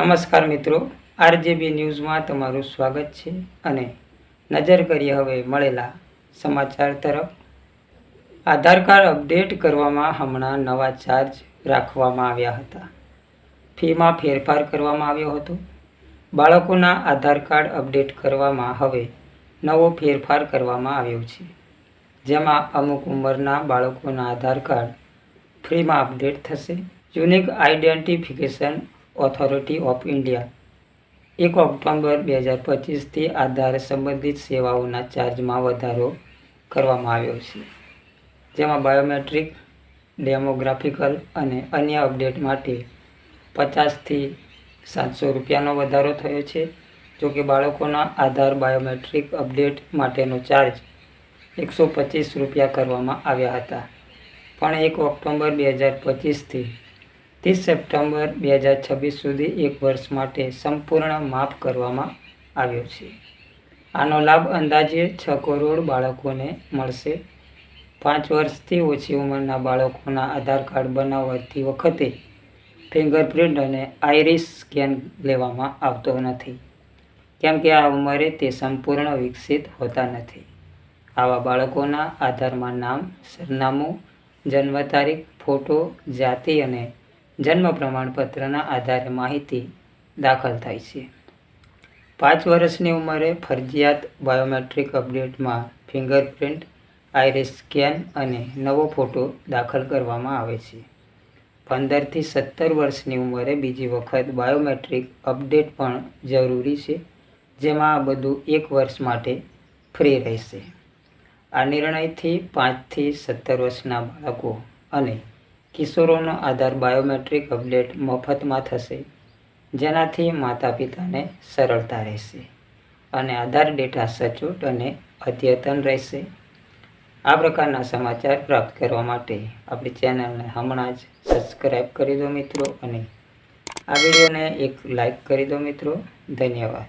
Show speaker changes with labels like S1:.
S1: નમસ્કાર મિત્રો, આરજેબી ન્યૂઝમાં તમારું સ્વાગત છે અને નજર કરીએ હવે મળેલા સમાચાર તરફ. આધાર કાર્ડ અપડેટ કરવામાં હમણાં નવા ચાર્જ રાખવામાં આવ્યા હતા. ફીમાં ફેરફાર કરવામાં આવ્યો હતો. બાળકોના આધાર કાર્ડ અપડેટ કરવામાં હવે નવો ફેરફાર કરવામાં આવ્યો છે. જેમાં અમુક ઉંમરના બાળકોના આધાર કાર્ડ ફ્રીમાં અપડેટ થશે. Unique identification authority of India એક ઓક્ટોબર બે હજાર પચીસથી આધાર સંબંધિત સેવાઓના ચાર્જમાં વધારો કરવામાં આવ્યો છે, જેમાં બાયોમેટ્રિક ડેમોગ્રાફિકલ અને અન્ય અપડેટ માટે પચાસથી સાતસો રૂપિયાનો વધારો થયો છે. જો કે બાળકોના આધાર બાયોમેટ્રિક અપડેટ માટેનો ચાર્જ એકસો પચીસ રૂપિયા કરવામાં આવ્યા હતા. પણ એક ઓક્ટોબર બે હજાર પચીસથી ત્રીસ સપ્ટેમ્બર બે હજાર છવ્વીસ સુધી એક વર્ષ માટે સંપૂર્ણ માફ કરવામાં આવ્યો છે. આનો લાભ અંદાજે છ કરોડ બાળકોને મળશે. પાંચ વર્ષથી ઓછી ઉંમરના બાળકોના આધાર કાર્ડ બનાવતી વખતે ફિંગરપ્રિન્ટ અને આઈરિસ સ્કેન લેવામાં આવતો નથી, કેમ કે આ ઉંમરે તે સંપૂર્ણ વિકસિત હોતા નથી. આવા બાળકોના આધારમાં નામ, સરનામું, જન્મ તારીખ, ફોટો, જાતિ અને જન્મ પ્રમાણપત્રના આધારે માહિતી દાખલ થાય છે. પાંચ વર્ષની ઉંમરે ફરજિયાત બાયોમેટ્રિક અપડેટમાં ફિંગરપ્રિન્ટ આઈરિસ સ્કેન અને નવો ફોટો દાખલ કરવામાં આવે છે. પંદરથી સત્તર વર્ષની ઉંમરે બીજી વખત બાયોમેટ્રિક અપડેટ પણ જરૂરી છે, જેમાં આ બધું એક વર્ષ માટે ફ્રી રહેશે. આ નિર્ણયથી પાંચથી સત્તર વર્ષના બાળકો અને કિશોરોનો આધાર બાયોમેટ્રિક અપડેટ મફતમાં થશે, જેનાથી માતા પિતાને સરળતા રહેશે અને આધાર ડેટા સચોટ અને અદ્યતન રહેશે. આ પ્રકારના સમાચાર પ્રાપ્ત કરવા માટે આપણી ચેનલને હમણાં જ સબસ્ક્રાઈબ કરી દો મિત્રો અને આ વિડીયોને એક લાઈક કરી દો મિત્રો. ધન્યવાદ.